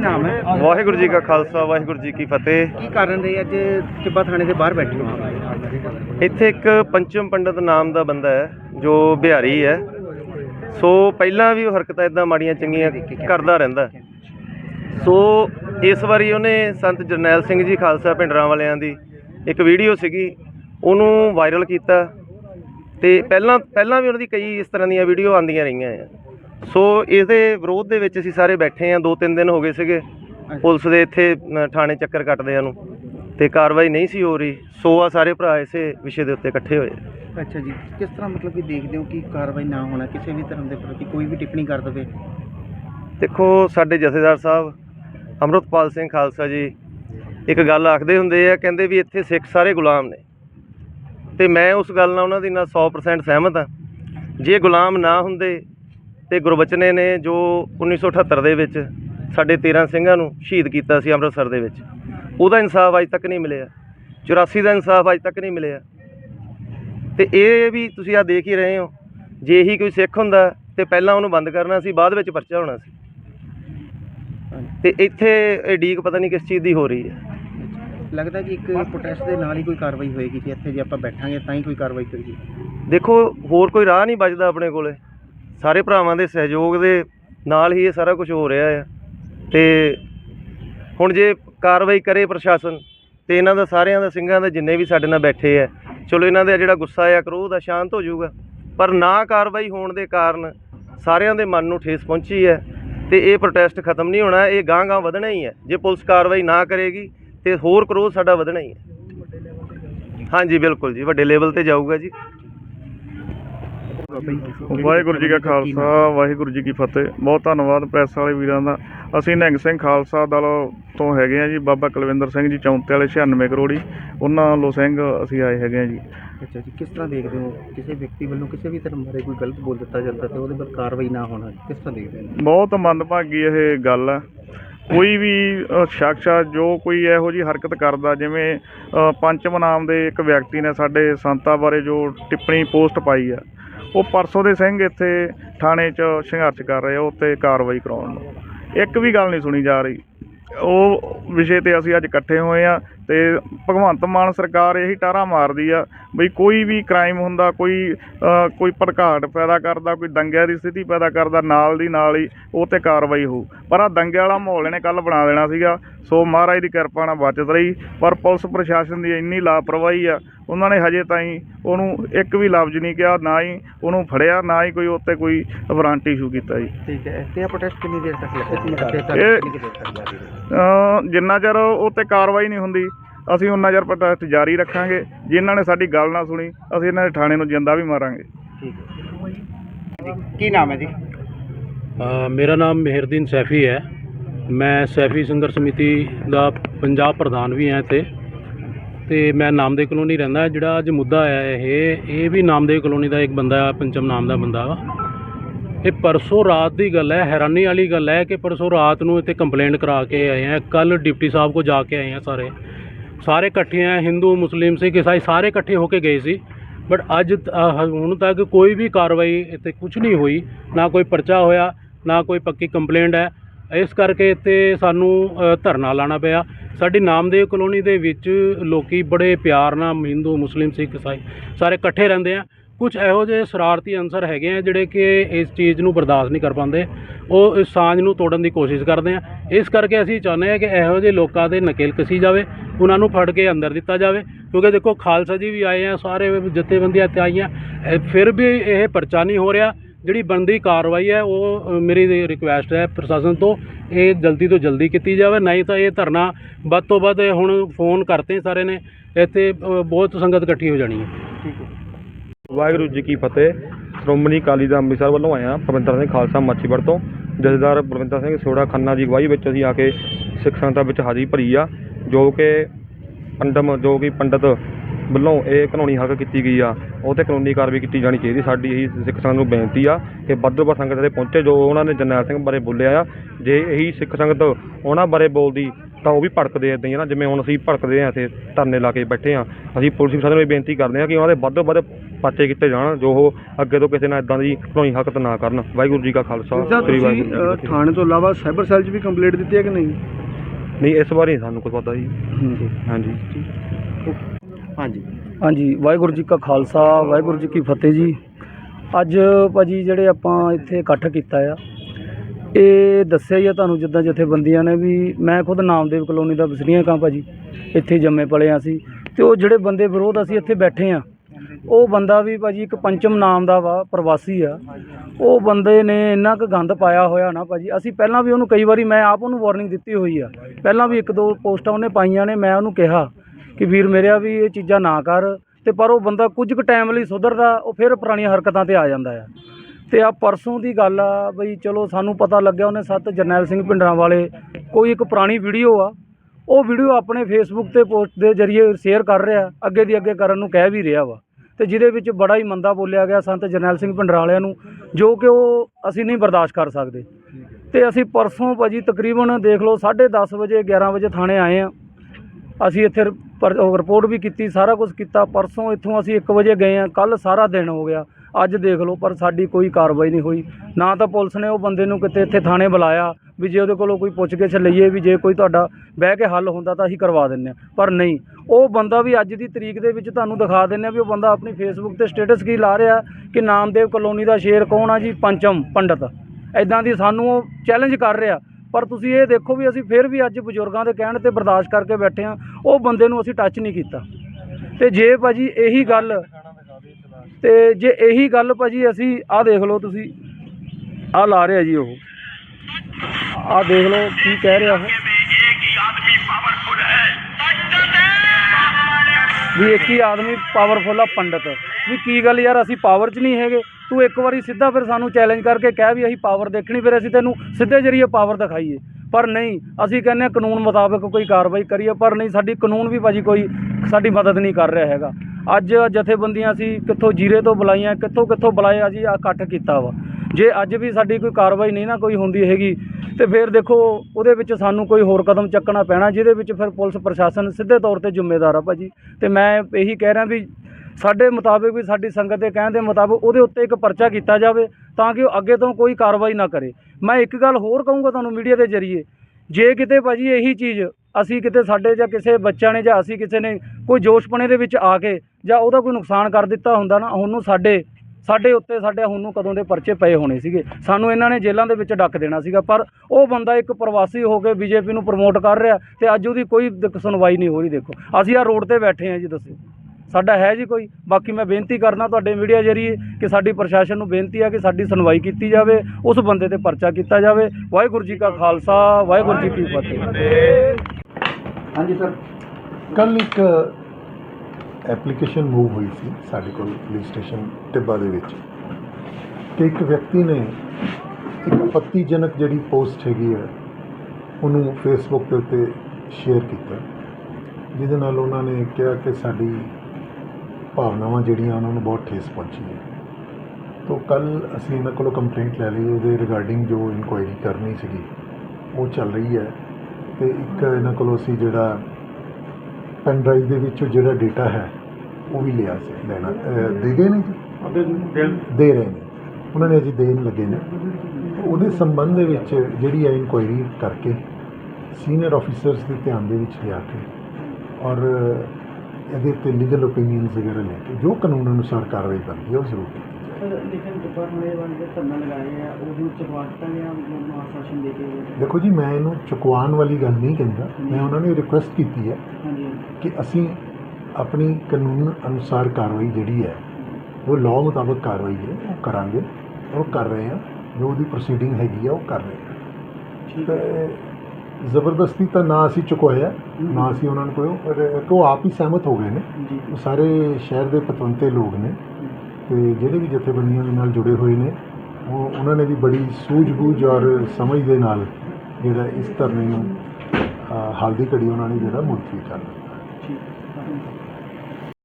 ਨਾਮ ਹੈ? ਵਾਹਿਗੁਰੂ ਜੀ ਕਾ ਖਾਲਸਾ ਵਾਹਿਗੁਰੂ ਜੀ ਕੀ ਫਤਿਹ। ਕੀ ਕਾਰਨ ਰਹੇ ਅੱਜ ਟਿੱਬਾ ਥਾਣੇ ਦੇ ਬਾਹਰ ਬੈਠੇ ਹੋ ਇੱਥੇ ਇੱਕ ਪੰਚਮ ਪੰਡਤ ਨਾਮ ਦਾ ਬੰਦਾ ਹੈ ਜੋ ਬਿਹਾਰੀ ਹੈ। ਸੋ ਪਹਿਲਾਂ ਵੀ ਉਹ ਹਰਕਤਾਂ ਇਦਾਂ ਮਾੜੀਆਂ ਚੰਗੀਆਂ ਕਰਦਾ ਰਹਿੰਦਾ। ਸੋ ਇਸ ਵਾਰੀ ਉਹਨੇ ਸੰਤ ਜਰਨੈਲ ਸਿੰਘ ਜੀ ਖਾਲਸਾ ਪਿੰਡਰਾਂ ਵਾਲਿਆਂ ਦੀ ਇੱਕ ਵੀਡੀਓ ਸੀਗੀ ਉਹਨੂੰ ਵਾਇਰਲ ਕੀਤਾ। ਤੇ ਪਹਿਲਾਂ ਪਹਿਲਾਂ ਵੀ ਉਹਨਾਂ ਦੀ ਕਈ ਇਸ ਤਰ੍ਹਾਂ ਦੀਆਂ ਵੀਡੀਓ ਆਉਂਦੀਆਂ ਰਹੀਆਂ ਆ। ਸੋ ਇਹਦੇ ਵਿਰੋਧ ਦੇ ਵਿੱਚ ਅਸੀਂ ਸਾਰੇ ਬੈਠੇ ਆ ਦੋ ਤਿੰਨ ਦਿਨ ਹੋ ਗਏ ਸੀਗੇ। ਪੁਲਿਸ ਦੇ ਇੱਥੇ ਅ, ਥਾਣੇ ਚੱਕਰ ਕੱਟਦਿਆਂ ਨੂੰ। ਤੇ ਕਾਰਵਾਈ ਨਹੀਂ ਸੀ ਹੋ ਰਹੀ। ਸੋ ਆ ਸਾਰੇ ਭਰਾ ਇਸੇ ਵਿਸ਼ੇ ਦੇ ਉੱਤੇ ਇਕੱਠੇ ਹੋਏ। ਅੱਛਾ ਜੀ। ਕਿਸ ਤਰ੍ਹਾਂ ਮਤਲਬ ਕਿ ਦੇਖਦੇ ਹੋ ਕਿ ਕਾਰਵਾਈ ਨਾ ਹੋਣਾ ਕਿਸੇ ਵੀ ਧਰਮ ਦੇ ਪ੍ਰਤੀ ਕੋਈ ਵੀ ਟਿੱਪਣੀ ਕਰ ਦਵੇ? ਦੇਖੋ ਸਾਡੇ ਜਥੇਦਾਰ ਸਾਹਿਬ ਅਮਰਤਪਾਲ ਸਿੰਘ ਖਾਲਸਾ ਜੀ ਇੱਕ ਗੱਲ ਆਖਦੇ ਹੁੰਦੇ ਆ ਕਹਿੰਦੇ ਵੀ ਇੱਥੇ ਸਿੱਖ ਸਾਰੇ ਗੁਲਾਮ ਨੇ। ਤੇ ਮੈਂ ਉਸ ਗੱਲ ਨਾਲ ਉਹਨਾਂ ਦੀ ਨਾਲ 100% ਸਹਿਮਤ ਹਾਂ। ਜੇ ਗੁਲਾਮ ਨਾ ਹੁੰਦੇ ਤੇ ਗੁਰਬਚਨੇ ਨੇ ਜੋ 1978 ਦੇ ਵਿੱਚ ਸਾਡੇ 13 ਸਿੰਘਾਂ ਨੂੰ ਸ਼ਹੀਦ ਕੀਤਾ ਸੀ ਅੰਮ੍ਰਿਤਸਰ ਦੇ ਵਿੱਚ ਉਹਦਾ ਇਨਸਾਫ ਅਜ ਤੱਕ ਨਹੀਂ ਮਿਲਿਆ 84 ਦਾ ਇਨਸਾਫ ਅਜ ਤੱਕ ਨਹੀਂ ਮਿਲਿਆ। ਤੇ ਇਹ ਵੀ ਤੁਸੀਂ ਆ ਦੇਖ ਹੀ ਰਹੇ ਹੋ ਜੇ ਹੀ ਕੋਈ ਸਿੱਖ ਹੁੰਦਾ ਤੇ ਪਹਿਲਾਂ ਉਹਨੂੰ ਬੰਦ ਕਰਨਾ ਸੀ ਬਾਅਦ ਵਿੱਚ ਪਰਚਾ ਹੋਣਾ ਸੀ। ਤੇ ਇੱਥੇ ਇਹ ਡੀਕ ਪਤਾ ਨਹੀਂ ਕਿਸ ਚੀਜ਼ ਦੀ ਹੋ ਰਹੀ ਹੈ। ਲੱਗਦਾ ਕਿ ਇੱਕ ਪ੍ਰੋਟੈਸਟ ਦੇ ਨਾਲ ਹੀ ਕੋਈ ਕਾਰਵਾਈ ਹੋਏਗੀ ਕਿ ਇੱਥੇ ਜੇ ਆਪਾਂ ਬੈਠਾਂਗੇ ਤਾਂ ਹੀ ਕੋਈ ਕਾਰਵਾਈ ਕਰੀਏ ਦੇਖੋ ਹੋਰ ਕੋਈ ਰਾਹ ਨਹੀਂ ਬਚਦਾ ਆਪਣੇ ਕੋਲੇ। ਸਾਰੇ ਭਰਾਵਾਂ ਦੇ ਸਹਿਯੋਗ ਦੇ ਨਾਲ ਹੀ ਇਹ ਸਾਰਾ ਕੁਝ ਹੋ ਰਿਹਾ ਹੈ ਤੇ ਹੁਣ ਜੇ ਕਾਰਵਾਈ ਕਰੇ ਪ੍ਰਸ਼ਾਸਨ, ਤੇ ਇਹਨਾਂ ਦਾ ਸਾਰਿਆਂ ਦਾ, ਸਿੰਘਾਂ ਦੇ ਜਿੰਨੇ ਵੀ ਸਾਡੇ ਨਾਲ ਬੈਠੇ ਆ, ਚਲੋ ਇਹਨਾਂ ਦਾ ਜਿਹੜਾ ਗੁੱਸਾ ਆ, ਕਰੋਧ ਆ, ਸ਼ਾਂਤ ਹੋ ਜਾਊਗਾ। ਪਰ ਨਾ ਕਾਰਵਾਈ ਹੋਣ ਦੇ ਕਾਰਨ ਸਾਰਿਆਂ ਦੇ ਮਨ ਨੂੰ ਠੇਸ ਪਹੁੰਚੀ ਹੈ ਤੇ ਇਹ ਪ੍ਰੋਟੈਸਟ ਖਤਮ ਨਹੀਂ ਹੋਣਾ, ਇਹ ਗਾਂ ਗਾਂ ਵਧਣਾ ਹੀ ਹੈ ਜੇ ਪੁਲਿਸ ਕਾਰਵਾਈ ਨਾ ਕਰੇਗੀ, ਤੇ ਹੋਰ ਕਰੋਧ ਸਾਡਾ ਵਧਣਾ ਹੀ ਹੈ ਹਾਂਜੀ, ਬਿਲਕੁਲ ਜੀ, ਵੱਡੇ ਲੈਵਲ ਤੇ ਜਾਊਗਾ ਜੀ। ਵਾਹਿਗੁਰੂ ਜੀ ਕਾ ਖਾਲਸਾ ਵਾਹਿਗੁਰੂ ਜੀ ਕੀ ਫਤਿਹ। ਬਹੁਤ ਧੰਨਵਾਦ ਪ੍ਰੈਸ ਵਾਲੇ ਵੀਰਾਂ ਦਾ। ਅਸੀਂ ਨਿਹੰਗ ਸਿੰਘ ਖਾਲਸਾ ਦਲ ਤੋਂ ਹੈਗੇ ਆ ਜੀ ਬਾਬਾ ਕੁਲਵਿੰਦਰ ਸਿੰਘ ਜੀ ਚੌਂਤੇ ਵਾਲੇ 96 ਕਰੋੜੀ। ਉਹਨਾਂ ਵੱਲੋਂ ਸਿੰਘ ਅਸੀਂ ਆਏ ਹੈਗੇ ਆ ਜੀ। ਅੱਛਾ ਜੀ ਕਿਸ ਤਰ੍ਹਾਂ ਦੇਖਦੇ ਹੋ? ਕਿਸੇ ਵਿਅਕਤੀ ਵੱਲੋਂ ਕਿਸੇ ਵੀ ਧਰਮ ਬਾਰੇ ਕੋਈ ਗਲਤ ਬੋਲ ਦਿੱਤਾ ਜਾਂਦਾ ਤੇ ਉਹਦੇ ਪਰ ਕਾਰਵਾਈ ਨਾ ਹੋਣਾ ਕਿਸ ਤਰ੍ਹਾਂ ਦੇਖਦੇ ਹੋ? ਬਹੁਤ ਮੰਦਭਾਗੀ ਇਹ ਗੱਲ ਆ। ਕੋਈ ਵੀ ਸ਼ਖਸ ਜੋ ਕੋਈ ਇਹੋ ਜੀ ਹਰਕਤ ਕਰਦਾ ਜਿਵੇਂ ਪੰਚਮ ਨਾਮ ਦੇ ਇੱਕ ਵਿਅਕਤੀ ਨੇ ਸਾਡੇ ਸੰਤਾਂ ਬਾਰੇ ਜੋ ਟਿੱਪਣੀ ਪੋਸਟ ਪਾਈ ਆ ਉਹ ਪਰਸੋਂ ਦੇ ਸਿੰਘ ਇੱਥੇ ਥਾਣੇ 'ਚ ਸੰਘਰਸ਼ ਕਰ ਰਹੇ ਆ, ਉੱਤੇ ਕਾਰਵਾਈ ਕਰਾਉਣ ਨੂੰ। ਇੱਕ ਵੀ ਗੱਲ ਨਹੀਂ ਸੁਣੀ ਜਾ ਰਹੀ। ਉਹ ਵਿਸ਼ੇ ਤੇ ਅਸੀਂ ਅੱਜ ਇਕੱਠੇ ਹੋਏ ਆ। ਤੇ ਭਗਵੰਤ ਮਾਨ ਸਰਕਾਰ ਇਹੀ ਟਾਰਾ ਮਾਰਦੀ ਆ ਬਈ ਕੋਈ ਵੀ ਕ੍ਰਾਈਮ ਹੁੰਦਾ ਕੋਈ ਕੋਈ ਭੜਕਾਟ ਪੈਦਾ ਕਰਦਾ ਕੋਈ ਦੰਗਿਆਂ ਦੀ ਸਥਿਤੀ ਪੈਦਾ ਕਰਦਾ ਨਾਲ ਦੀ ਨਾਲ ਹੀ ਉਹ ਤੇ ਕਾਰਵਾਈ ਹੋਊ। ਪਰ ਆ ਦੰਗੇ ਵਾਲਾ ਮਾਹੌਲ ਇਹਨੇ ਕੱਲ ਬਣਾ ਦੇਣਾ ਸੀਗਾ ਸੋ ਮਹਾਰਾਜ ਦੀ ਕਿਰਪਾ ਨਾਲ ਬਚਤ ਰਹੀ। ਪਰ ਪੁਲਿਸ ਪ੍ਰਸ਼ਾਸਨ ਦੀ ਇੰਨੀ ਲਾਪਰਵਾਹੀ ਆ ਉਹਨਾਂ ਨੇ ਹਜੇ ਤਾਈਂ ਉਹਨੂੰ ਇੱਕ ਵੀ ਲਫ਼ਜ਼ ਨਹੀਂ ਕਿਹਾ ਨਾ ਹੀ ਉਹਨੂੰ ਫੜਿਆ ਨਾ ਹੀ ਕੋਈ ਉੱਤੇ ਕੋਈ ਵਾਰੰਟ ਇਸ਼ੂ ਕੀਤਾ ਜੀ। ਠੀਕ ਹੈ ਤੇ ਇਹ ਪ੍ਰੋਟੈਸਟ ਕਿੰਨੀ ਦੇਰ ਤੱਕ ਤੱਕ ਇਹ- ਕਿੰਨੀ ਕੁ ਦੇਰ ਤੱਕ ਜਾਰੀ ਰਹੇਗਾ ਅ, ਜਿੰਨਾ ਚਿਰ ਉਹ ਤੇ ਕਾਰਵਾਈ ਨਹੀਂ ਹੁੰਦੀ ਅਸੀਂ ਉਹਨਾਂ ਚਿਰ ਪ੍ਰੋਟੈਸਟ ਜਾਰੀ ਰੱਖਾਂਗੇ ਜਿਨ੍ਹਾਂ ਨੇ ਸਾਡੀ ਗੱਲ ਨਾ ਸੁਣੀ ਅਸੀਂ ਇਹਨਾਂ ਦੇ ਥਾਣੇ ਨੂੰ ਜਿੰਦਾ ਵੀ ਮਾਰਾਂਗੇ। ਠੀਕ ਹੈ। ਜੀ ਕੀ ਨਾਮ ਹੈ ਜੀ? ਮੇਰਾ ਨਾਮ ਮਿਹਰਦੀਨ ਸੈਫੀ ਹੈ। ਮੈਂ ਸੈਫੀ ਸੰਘਰਸ਼ ਸਮਿਤੀ ਦਾ ਪੰਜਾਬ ਪ੍ਰਧਾਨ ਵੀ ਹਾਂ ਇੱਥੇ। ਤੇ ਮੈਂ ਨਾਮਦੇਵ ਕਲੋਨੀ ਰਹਿੰਦਾ ਜਿਹੜਾ ਅੱਜ ਮੁੱਦਾ ਆਇਆ ਹੈ ਇਹ ਇਹ ਵੀ ਨਾਮਦੇਵ ਕਲੋਨੀ ਦਾ ਇੱਕ ਬੰਦਾ ਹੈ, ਪੰਚਮ ਨਾਮ ਦਾ ਬੰਦਾ ਵਾ। ਇਹ ਪਰਸੋਂ ਰਾਤ ਦੀ ਗੱਲ ਹੈ ਹੈਰਾਨੀ ਵਾਲੀ ਗੱਲ ਹੈ ਕਿ ਪਰਸੋਂ ਰਾਤ ਨੂੰ ਇੱਥੇ ਕੰਪਲੇਂਟ ਕਰਾ ਕੇ ਆਏ ਆ। ਕੱਲ ਡਿਪਟੀ ਸਾਹਿਬ ਕੋ ਜਾ ਕੇ ਆਏ ਆ ਸਾਰੇ। ਸਾਰੇ ਇਕੱਠੇ ਆ, ਹਿੰਦੂ, ਮੁਸਲਿਮ, ਸਿੱਖ, ਈਸਾਈ, ਸਾਰੇ ਇਕੱਠੇ ਹੋ ਕੇ ਗਏ ਸੀ। ਬਟ ਅੱਜ ਹੁਣ ਤੱਕ ਕੋਈ ਵੀ ਕਾਰਵਾਈ ਇੱਥੇ ਕੁਝ ਨਹੀਂ ਹੋਈ। ਨਾ ਕੋਈ ਪਰਚਾ ਹੋਇਆ, ਨਾ ਕੋਈ ਪੱਕੀ ਕੰਪਲੇਂਟ ਹੈ। ਇਸ ਕਰਕੇ ਇੱਥੇ ਸਾਨੂੰ ਧਰਨਾ ਲਾਣਾ ਪਿਆ। ਸਾਡੀ ਨਾਮਦੇਵ ਕਲੋਨੀ ਦੇ ਵਿੱਚ ਲੋਕੀ ਬੜੇ ਪਿਆਰ ਨਾਲ ਹਿੰਦੂ, ਮੁਸਲਿਮ, ਸਿੱਖ, ਈਸਾਈ ਸਾਰੇ ਇਕੱਠੇ ਰਹਿੰਦੇ ਆ। ਕੁਝ ਇਹੋ ਜਿਹੇ ਸ਼ਰਾਰਤੀ ਅਨਸਰ ਹੈਗੇ ਆ ਜਿਹੜੇ ਕਿ ਇਸ ਚੀਜ਼ ਨੂੰ ਬਰਦਾਸ਼ਤ ਨਹੀਂ ਕਰ ਪਾਉਂਦੇ। ਉਹ ਇਸ ਸਾਂਝ ਨੂੰ ਤੋੜਨ ਦੀ ਕੋਸ਼ਿਸ਼ ਕਰਦੇ ਆ। ਇਸ ਕਰਕੇ ਅਸੀਂ ਚਾਹੁੰਦੇ ਆ ਕਿ ਇਹੋ ਜਿਹੇ ਲੋਕਾਂ ਦੇ ਨਕੇਲ ਕਸੀ ਜਾਵੇ, ਉਹਨਾਂ ਨੂੰ ਫੜ ਕੇ ਅੰਦਰ ਦਿੱਤਾ ਜਾਵੇ। ਕਿਉਂਕਿ ਦੇਖੋ, ਖਾਲਸਾ ਜੀ ਵੀ ਆਏ ਆ, ਸਾਰੇ ਜਥੇਬੰਦੀਆਂ ਇੱਥੇ ਆਈਆਂ। ਫਿਰ ਵੀ ਇਹ ਪਰਚਾ ਨਹੀਂ ਹੋ ਰਿਹਾ। ਜਿਹੜੀ ਬਣਦੀ ਕਾਰਵਾਈ ਹੈ, ਉਹ ਮੇਰੀ ਰਿਕੁਐਸਟ ਹੈ ਪ੍ਰਸ਼ਾਸਨ ਤੋਂ, ਇਹ ਜਲਦੀ ਤੋਂ ਜਲਦੀ ਕੀਤੀ ਜਾਵੇ। ਨਹੀਂ ਤਾਂ ਇਹ ਧਰਨਾ ਵੱਧ ਤੋਂ ਵੱਧ ਹੁਣ ਫੋਨ ਕਰਤੇ ਸਾਰੇ ਨੇ। ਇੱਥੇ ਬਹੁਤ ਸੰਗਤ ਇਕੱਠੀ ਹੋ ਜਾਣੀ ਹੈ। ਠੀਕ ਹੈ। ਵਾਹਿਗੁਰੂ ਜੀ ਕੀ ਫਤਿਹ। ਸ਼੍ਰੋਮਣੀ ਅਕਾਲੀ ਦਲ ਅੰਮ੍ਰਿਤਸਰ ਵੱਲੋਂ ਆਇਆ ਪਰਵਿੰਦਰ ਸਿੰਘ ਖਾਲਸਾ ਮਾਚੀਵੜ ਤੋਂ। ਜਥੇਦਾਰ ਪਰਵਿੰਦਰ ਸਿੰਘ ਸੋੜਾ ਖੰਨਾ ਦੀ ਅਗਵਾਈ ਵਿੱਚ ਅਸੀਂ ਆ ਕੇ ਸਿੱਖ ਸੰਗਤਾਂ ਵਿੱਚ ਹਾਜ਼ਰੀ ਭਰੀ ਆ, ਜੋ ਕਿ ਪੰਡਮ, ਜੋ ਕਿ ਪੰਡਤ ਵੱਲੋਂ ਇਹ ਕਾਨੂੰਨੀ ਹੱਕ ਕੀਤੀ ਗਈ ਆ, ਉਹ ਤੇ ਕਾਨੂੰਨੀ ਕਾਰਵਾਈ ਕੀਤੀ ਜਾਣੀ ਚਾਹੀਦੀ। ਸਾਡੀ ਇਹੀ ਸਿੱਖ ਸੰਗਤ ਨੂੰ ਬੇਨਤੀ ਆ ਕਿ ਵੱਧ ਵੱਧ ਸੰਗਤ ਦੇ ਪਹੁੰਚੇ, ਜੋ ਉਹਨਾਂ ਨੇ ਜਰਨੈਲ ਸਿੰਘ ਬਾਰੇ ਬੋਲਿਆ ਆ। ਜੇ ਇਹੀ ਸਿੱਖ ਸੰਗਤ ਉਹਨਾਂ ਬਾਰੇ ਬੋਲਦੀ ਤਾਂ ਉਹ ਵੀ ਭੜਕਦੇ ਇਦਾਂ ਹੀ ਆ ਨਾ ਜਿਵੇਂ ਹੁਣ ਅਸੀਂ ਭੜਕਦੇ ਆ ਇੱਥੇ ਧਰਨੇ ਲਾ ਕੇ ਬੈਠੇ ਆ ਅਸੀਂ ਪੁਲਿਸ ਪ੍ਰਸ਼ਾਸਨ ਨੂੰ ਇਹ ਬੇਨਤੀ ਕਰਦੇ ਆ ਕਿ ਉਹਨਾਂ ਦੇ ਵੱਧ ਤੋਂ ਵੱਧ ਪਰਚੇ ਕੀਤੇ ਜਾਣ ਜੋ ਉਹ ਅੱਗੇ ਤੋਂ ਕਿਸੇ ਨਾਲ ਇਦਾਂ ਦੀ ਭਣੋਈ ਹਰਕਤ ਨਾ ਕਰਨ। ਵਾਹਿਗੁਰੂ ਜੀ ਕਾ ਖਾਲਸਾ ਸ੍ਰੀ ਵਾਹਿਗੁਰੂ ਜੀ ਕੀ ਫਤਿਹ। ਥਾਣੇ ਤੋਂ ਇਲਾਵਾ ਸਾਈਬਰ ਸੈੱਲ 'ਚ ਵੀ ਕੰਪਲੇਂਟ ਦਿੱਤੀ ਹੈ ਕਿ ਨਹੀਂ? ਨਹੀਂ ਇਸ ਬਾਰੇ ਨਹੀਂ ਸਾਨੂੰ ਕੁਝ ਪਤਾ ਜੀ। ਹਾਂਜੀ। ਹਾਂਜੀ। ਹਾਂਜੀ ਵਾਹਿਗੁਰੂ ਜੀ ਕਾ ਖਾਲਸਾ ਵਾਹਿਗੁਰੂ ਜੀ ਕੀ ਫਤਿਹ ਜੀ। ਅੱਜ ਭਾਜੀ ਜਿਹੜੇ ਆਪਾਂ ਇੱਥੇ ਇਕੱਠ ਕੀਤਾ ਆ ਇਹ ਦੱਸਿਆ ਹੀ ਆ ਤੁਹਾਨੂੰ ਜਿੱਦਾਂ ਜਥੇਬੰਦੀਆਂ ਨੇ ਵੀ ਮੈਂ ਖੁਦ ਨਾਮਦੇਵ ਕਲੋਨੀ ਦਾ ਵਸਨੀਕ ਹਾਂ ਭਾਜੀ, ਇੱਥੇ ਜੰਮੇ ਪਲੇ ਹਾਂ ਅਸੀਂ। ਤੇ ਉਹ ਜਿਹੜੇ ਬੰਦੇ ਵਿਰੋਧ ਅਸੀਂ ਇੱਥੇ ਬੈਠੇ ਆ, ਉਹ ਬੰਦਾ ਵੀ ਭਾਜੀ ਇੱਕ ਪੰਚਮ ਨਾਮ ਦਾ ਵਾ, ਪ੍ਰਵਾਸੀ ਆ। ਉਹ ਬੰਦੇ ਨੇ ਇੰਨਾ ਕੁ ਗੰਦ ਪਾਇਆ ਹੋਇਆ ਨਾ ਭਾਜੀ। ਅਸੀਂ ਪਹਿਲਾਂ ਵੀ ਉਹਨੂੰ ਕਈ ਵਾਰੀ ਮੈਂ ਆਪ ਉਹਨੂੰ ਵਾਰਨਿੰਗ ਦਿੱਤੀ ਹੋਈ ਆ। ਪਹਿਲਾਂ ਵੀ ਇੱਕ ਦੋ ਪੋਸਟਾਂ ਉਹਨੇ ਪਾਈਆਂ ਨੇ, ਮੈਂ ਉਹਨੂੰ ਕਿਹਾ ਕਿ ਵੀਰ ਮੇਰਿਆ ਵੀ ਇਹ ਚੀਜ਼ਾਂ ਨਾ ਕਰ। ਤੇ ਪਰ ਉਹ ਬੰਦਾ ਕੁਝ ਕੁ ਟਾਈਮ ਲਈ ਸੁਧਰਦਾ, ਉਹ ਫਿਰ ਪੁਰਾਣੀਆਂ ਹਰਕਤਾਂ ਤੇ ਆ ਜਾਂਦਾ ਆ। ਤੇ ਆ ਪਰਸੋਂ ਦੀ ਗੱਲ ਆ ਬਈ ਚਲੋ ਸਾਨੂੰ ਪਤਾ ਲੱਗਿਆ ਉਹਨੇ ਸੱਤ ਜਰਨੈਲ ਸਿੰਘ ਪਿੰਡਰਾਂ ਵਾਲੇ, ਕੋਈ ਇੱਕ ਪੁਰਾਣੀ ਵੀਡੀਓ ਆ, ਉਹ ਵੀਡੀਓ ਆਪਣੇ ਫੇਸਬੁੱਕ ਤੇ ਪੋਸਟ ਦੇ ਜ਼ਰੀਏ ਸ਼ੇਅਰ ਕਰ ਰਿਹਾ, ਅੱਗੇ ਦੀ ਅੱਗੇ ਕਰਨ ਨੂੰ ਕਹਿ ਵੀ ਰਿਹਾ ਵਾ। ਤੇ ਜਿਹਦੇ ਵਿੱਚ ਬੜਾ ਹੀ ਮੰਦਾ ਬੋਲਿਆ ਗਿਆ ਸੰਤ ਜਰਨੈਲ ਸਿੰਘ ਪਿੰਡਰਾਂ ਵਾਲਿਆਂ ਨੂੰ, ਜੋ ਕਿ ਉਹ ਅਸੀਂ ਨਹੀਂ ਬਰਦਾਸ਼ਤ ਕਰ ਸਕਦੇ। ਤੇ ਅਸੀਂ ਪਰਸੋਂ ਭਾਜੀ ਤਕਰੀਬਨ ਦੇਖ ਲਓ 10:30 ਵਜੇ 11 ਵਜੇ ਥਾਣੇ ਆਏ ਆ। ਅਸੀਂ ਇੱਥੇ ਰਿਪੋਰਟ ਵੀ ਕੀਤੀ, ਸਾਰਾ ਕੁਝ ਕੀਤਾ। ਪਰਸੋਂ ਇੱਥੋਂ ਅਸੀਂ 1 ਵਜੇ ਗਏ ਆ ਕੱਲ ਸਾਰਾ ਦਿਨ ਹੋ ਗਿਆ। ਅੱਜ ਦੇਖ ਲਓ, ਪਰ ਸਾਡੀ ਕੋਈ ਕਾਰਵਾਈ ਨਹੀਂ ਹੋਈ। ਨਾ ਤਾਂ ਪੁਲਿਸ ਨੇ ਉਹ ਬੰਦੇ ਨੂੰ ਕਿਤੇ ਇੱਥੇ ਥਾਣੇ ਬੁਲਾਇਆ ਵੀ ਜੇ ਉਹਦੇ ਕੋਲੋਂ ਕੋਈ ਪੁੱਛਗਿੱਛ ਲਈਏ ਵੀ ਜੇ ਕੋਈ ਤੁਹਾਡਾ ਬਹਿ ਕੇ ਹੱਲ ਹੁੰਦਾ ਤਾਂ ਅਸੀਂ ਕਰਵਾ ਦਿੰਨੇ ਆ ਪਰ ਨਹੀਂ, ਉਹ ਬੰਦਾ ਵੀ ਅੱਜ ਦੀ ਤਰੀਕ ਦੇ ਵਿੱਚ ਤੁਹਾਨੂੰ ਦਿਖਾ ਦਿੰਨੇ ਆ ਵੀ ਉਹ ਬੰਦਾ ਆਪਣੀ ਫੇਸਬੁੱਕ ਤੇ ਸਟੇਟਸ ਕੀ ਲਾ ਰਿਹਾ ਕਿ ਨਾਮਦੇਵ ਕਲੋਨੀ ਦਾ ਸ਼ੇਰ ਕੌਣ ਆ ਜੀ? ਪੰਚਮ ਪੰਡਤ। ਐਦਾਂ ਦੀ ਸਾਨੂੰ ਉਹ ਚੈਲੰਜ ਕਰ ਰਿਹਾ। ਪਰ ਤੁਸੀਂ ਇਹ ਦੇਖੋ ਵੀ ਅਸੀਂ ਫਿਰ ਵੀ ਅੱਜ ਬਜ਼ੁਰਗਾਂ ਦੇ ਕਹਿਣ ਤੇ ਬਰਦਾਸ਼ਤ ਕਰਕੇ ਬੈਠੇ ਆ ਉਹ ਬੰਦੇ ਨੂੰ ਅਸੀਂ ਟੱਚ ਨਹੀਂ ਕੀਤਾ। ਤੇ ਜੇ ਭਾਜੀ ਇਹੀ ਗੱਲ ਤੇ ਜੇ ਇਹੀ ਗੱਲ ਭਾਜੀ ਅਸੀਂ ਆਹ ਦੇਖ ਲਓ ਤੁਸੀਂ, ਆਹ ਲਾ ਰਿਹਾ ਜੀ ਉਹ। ਆਹ ਦੇਖ ਲਓ ਕੀ ਕਹਿ ਰਿਹਾ ਉਹ। ਵੀ ਇੱਕ ਹੀ ਆਦਮੀ ਪਾਵਰਫੁਲ ਆ ਪੰਡਤ। ਵੀ ਕੀ ਗੱਲ ਯਾਰ, ਅਸੀਂ ਪਾਵਰ 'ਚ ਨਹੀਂ ਹੈਗੇ। ਤੂੰ ਇੱਕ ਵਾਰੀ ਸਿੱਧਾ ਫਿਰ ਸਾਨੂੰ ਚੈਲੰਜ ਕਰਕੇ ਕਹਿ ਵੀ ਅਸੀਂ ਪਾਵਰ ਦੇਖਣੀ, ਫਿਰ ਅਸੀਂ ਤੈਨੂੰ ਸਿੱਧੇ ਜਰੀਏ ਪਾਵਰ ਦਿਖਾਈਏ। ਪਰ ਨਹੀਂ, ਅਸੀਂ ਕਹਿੰਦੇ ਕਾਨੂੰਨ ਮੁਤਾਬਕ ਕੋਈ ਕਾਰਵਾਈ ਕਰੀਏ, ਪਰ ਨਹੀਂ, ਸਾਡੀ ਕਾਨੂੰਨ ਵੀ ਭਾਜੀ ਕੋਈ ਸਾਡੀ ਮਦਦ ਨਹੀਂ ਕਰ ਰਿਹਾ ਹੈਗਾ। ਅੱਜ ਜਥੇਬੰਦੀਆਂ ਅਸੀਂ ਕਿੱਥੋਂ ਜੀਰੇ ਤੋਂ ਬੁਲਾਈਆਂ, ਕਿੱਥੋਂ ਕਿੱਥੋਂ ਬੁਲਾਇਆ ਜੀ ਆ ਇਕੱਠ ਕੀਤਾ ਵਾ। ਜੇ ਅੱਜ ਵੀ ਸਾਡੀ ਕੋਈ ਕਾਰਵਾਈ ਨਹੀਂ ਨਾ ਕੋਈ ਹੁੰਦੀ ਹੈਗੀ, ਤੇ ਫਿਰ ਦੇਖੋ, ਉਹਦੇ ਵਿੱਚ ਸਾਨੂੰ ਕੋਈ ਹੋਰ ਕਦਮ ਚੱਕਣਾ ਪੈਣਾ, ਜਿਹਦੇ ਵਿੱਚ ਫਿਰ ਪੁਲਿਸ ਪ੍ਰਸ਼ਾਸਨ ਸਿੱਧੇ ਤੌਰ ਤੇ ਜ਼ਿੰਮੇਦਾਰ ਆ ਭਾਜੀ। ਤੇ ਮੈਂ ਇਹੀ ਕਹਿ ਰਿਹਾ ਵੀ ਸਾਡੇ ਮੁਤਾਬਿਕ ਵੀ ਸਾਡੀ ਸੰਗਤ ਦੇ ਕਹਿਣ ਦੇ ਮੁਤਾਬਕ ਉਹਦੇ ਉੱਤੇ ਇੱਕ ਪਰਚਾ ਕੀਤਾ ਜਾਵੇ, ਤਾਂ ਕਿ ਉਹ ਅੱਗੇ ਤੋਂ ਕੋਈ ਕਾਰਵਾਈ ਨਾ ਕਰੇ। ਮੈਂ ਇੱਕ ਗੱਲ ਹੋਰ ਕਹੂੰਗਾ ਤੁਹਾਨੂੰ ਮੀਡੀਆ ਦੇ ਜ਼ਰੀਏ, ਜੇ ਕਿਤੇ ਭਾਜੀ ਇਹੀ ਚੀਜ਼ ਅਸੀਂ ਕਿਤੇ ਸਾਡੇ ਜਾਂ ਕਿਸੇ ਬੱਚਿਆਂ ਨੇ ਜਾਂ ਅਸੀਂ ਕਿਸੇ ਨੇ ਕੋਈ ਜੋਸ਼ਪਣੇ ਦੇ ਵਿੱਚ ਆ ਕੇ ਜਾਂ ਉਹਦਾ ਕੋਈ ਨੁਕਸਾਨ ਕਰ ਦਿੱਤਾ ਹੁੰਦਾ ਨਾ ਉਹਨੂੰ ਸਾਡੇ ਸਾਡੇ ਉੱਤੇ ਸਾਡੇ ਹੁਣ ਨੂੰ ਕਦੋਂ ਦੇ ਪਰਚੇ ਪਏ ਹੋਣੇ ਸੀਗੇ। ਸਾਨੂੰ ਇਹਨਾਂ ਨੇ ਜੇਲ੍ਹਾਂ ਦੇ ਵਿੱਚ ਡੱਕ ਦੇਣਾ ਸੀਗਾ ਪਰ ਉਹ ਬੰਦਾ ਇੱਕ ਪ੍ਰਵਾਸੀ ਹੋ ਕੇ ਬੀਜੇਪੀ ਨੂੰ ਪ੍ਰਮੋਟ ਕਰ ਰਿਹਾ ਤੇ ਅੱਜ ਉਹਦੀ ਕੋਈ ਸੁਣਵਾਈ ਨਹੀਂ ਹੋ ਰਹੀ ਦੇਖੋ। ਅਸੀਂ ਆ ਰੋਡ ਤੇ ਬੈਠੇ ਹਾਂ ਜੀ ਦੱਸੋ। ਸਾਡਾ ਹੈ ਜੀ ਕੋਈ? ਬਾਕੀ ਮੈਂ ਬੇਨਤੀ ਕਰਨਾ ਤੁਹਾਡੇ ਮੀਡੀਆ ਜਰੀਏ ਕਿ ਸਾਡੀ ਪ੍ਰਸ਼ਾਸਨ ਨੂੰ ਬੇਨਤੀ ਹੈ ਕਿ ਸਾਡੀ ਸੁਣਵਾਈ ਕੀਤੀ ਜਾਵੇ ਉਸ ਬੰਦੇ ਤੇ ਪਰਚਾ ਕੀਤਾ ਜਾਵੇ। ਵਾਹਿਗੁਰੂ ਜੀ ਕਾ ਖਾਲਸਾ ਵਾਹਿਗੁਰੂ ਜੀ ਕੀ ਫਤਿਹ। ਹਾਂਜੀ ਸਰ। ਕੱਲ ਇੱਕ ਐਪਲੀਕੇਸ਼ਨ ਮੂਵ ਹੋਈ ਸੀ ਸਾਡੇ ਕੋਲ ਪੁਲਿਸ ਸਟੇਸ਼ਨ ਟਿੱਬਾ ਦੇ ਵਿੱਚ ਕਿ ਇੱਕ ਵਿਅਕਤੀ ਨੇ ਇੱਕ ਆਪੱਤੀਜਨਕ ਜਿਹੜੀ ਪੋਸਟ ਹੈਗੀ ਹੈ, ਉਹਨੂੰ ਫੇਸਬੁੱਕ ਦੇ ਉੱਤੇ ਸ਼ੇਅਰ ਕੀਤਾ। ਜਿਹਦੇ ਨਾਲ ਉਹਨਾਂ ਨੇ ਕਿਹਾ ਕਿ ਸਾਡੀ ਭਾਵਨਾਵਾਂ ਜਿਹੜੀਆਂ, ਉਹਨਾਂ ਨੂੰ ਬਹੁਤ ਠੇਸ ਪਹੁੰਚੀ ਹੈ। ਤੋਂ ਕੱਲ ਅਸੀਂ ਇਹਨਾਂ ਕੋਲੋਂ ਕੰਪਲੇਂਟ ਲੈ ਲਈ, ਉਹਦੇ ਰਿਗਾਰਡਿੰਗ ਜੋ ਇਨਕੁਆਇਰੀ ਕਰਨੀ ਸੀਗੀ, ਉਹ ਚੱਲ ਰਹੀ ਹੈ ਤੇ ਇੱਕ ਇਹਨਾਂ ਕੋਲੋਂ ਅਸੀਂ ਜਿਹੜਾ ਪੈਨ ਡਰਾਈਵ ਦੇ ਵਿੱਚੋਂ ਜਿਹੜਾ ਡਾਟਾ ਹੈ ਉਹ ਵੀ ਲਿਆ ਸੀ ਲੈਣਾ। ਅਹ, ਦੇ ਗਏ ਨੇ ਜੀ? ਦੇ ਰਹੇ। ਨੇ। ਉਹਨਾਂ ਨੇ ਅਜੇ ਦੇਣ ਲੱਗੇ ਨੇ। ਉਹਦੇ ਸੰਬੰਧ ਦੇ ਵਿੱਚ ਜਿਹੜੀ ਹੈ ਇਨਕੁਆਇਰੀ ਕਰਕੇ ਸੀਨੀਅਰ ਆਫੀਸਰਸ ਦੇ ਧਿਆਨ ਦੇ ਵਿੱਚ ਲਿਆ ਕੇ ਔਰ ਇਹਦੇ ਤੇ ਲੀਗਲ ਓਪੀਨੀਅਨਸ ਵਗੈਰਾ ਲੈ ਕੇ ਜੋ ਕਾਨੂੰਨ ਅਨੁਸਾਰ ਕਾਰਵਾਈ ਬਣਦੀ ਹੈ ਉਹ ਜ਼ਰੂਰ ਕੀਤੀ। ਲੇਕਿਨ ਡਿਪਾਰਟਮੈਂਟ ਵਾਲੇ ਦੇ ਧਰਨਾ ਲਗਾਏ ਆ ਉਹਨੂੰ ਚਕਵਾ ਦਿੱਤਾ ਗਿਆ ਆਸ਼ਵਾਸਨ ਦੇ ਕੇ ਦੇਖੋ ਜੀ ਮੈਂ ਇਹਨੂੰ ਚੁਕਵਾਉਣ ਵਾਲੀ ਗੱਲ ਨਹੀਂ ਕਹਿੰਦਾ। ਮੈਂ ਉਹਨਾਂ ਨੂੰ ਰਿਕੁਐਸਟ ਕੀਤੀ ਹੈ ਕਿ ਅਸੀਂ ਆਪਣੀ ਕਾਨੂੰਨ ਅਨੁਸਾਰ ਕਾਰਵਾਈ ਜਿਹੜੀ ਹੈ ਉਹ ਲਾਅ ਮੁਤਾਬਕ ਕਾਰਵਾਈ ਹੈ ਉਹ ਕਰਾਂਗੇ। ਉਹ ਕਰ ਰਹੇ ਹਾਂ। ਜੋ ਉਹਦੀ ਪ੍ਰੋਸੀਡਿੰਗ ਹੈਗੀ ਆ ਉਹ ਕਰ ਰਹੇ ਹਾਂ। ਤੇ ਜ਼ਬਰਦਸਤੀ ਤਾਂ ਨਾ ਅਸੀਂ ਚੁਕਵਾਇਆ ਨਾ ਅਸੀਂ ਉਹਨਾਂ ਨੂੰ ਕੋਈ ਪਰ ਉਹ ਆਪ ਹੀ ਸਹਿਮਤ ਹੋ ਗਏ ਨੇ। ਉਹ ਸਾਰੇ ਸ਼ਹਿਰ ਦੇ ਪਤਵੰਤੇ ਲੋਕ ਨੇ। ਤੇ ਜਿਹੜੇ ਵੀ ਜਥੇਬੰਦੀਆਂ ਦੇ ਨਾਲ ਜੁੜੇ ਹੋਏ ਨੇ, ਉਹ ਉਹਨਾਂ ਨੇ ਵੀ ਬੜੀ ਸੂਝ-ਬੂਝ ਔਰ ਸਮਝ ਦੇ ਨਾਲ ਜਿਹੜਾ ਇਸ ਧਰਨੇ ਨੂੰ ਹਾਲ ਦੀ ਘੜੀ ਉਹਨਾਂ ਨੇ ਜਿਹੜਾ ਮੁਲਤਵੀ ਕਰ ਦਿੱਤਾ। ਠੀਕ।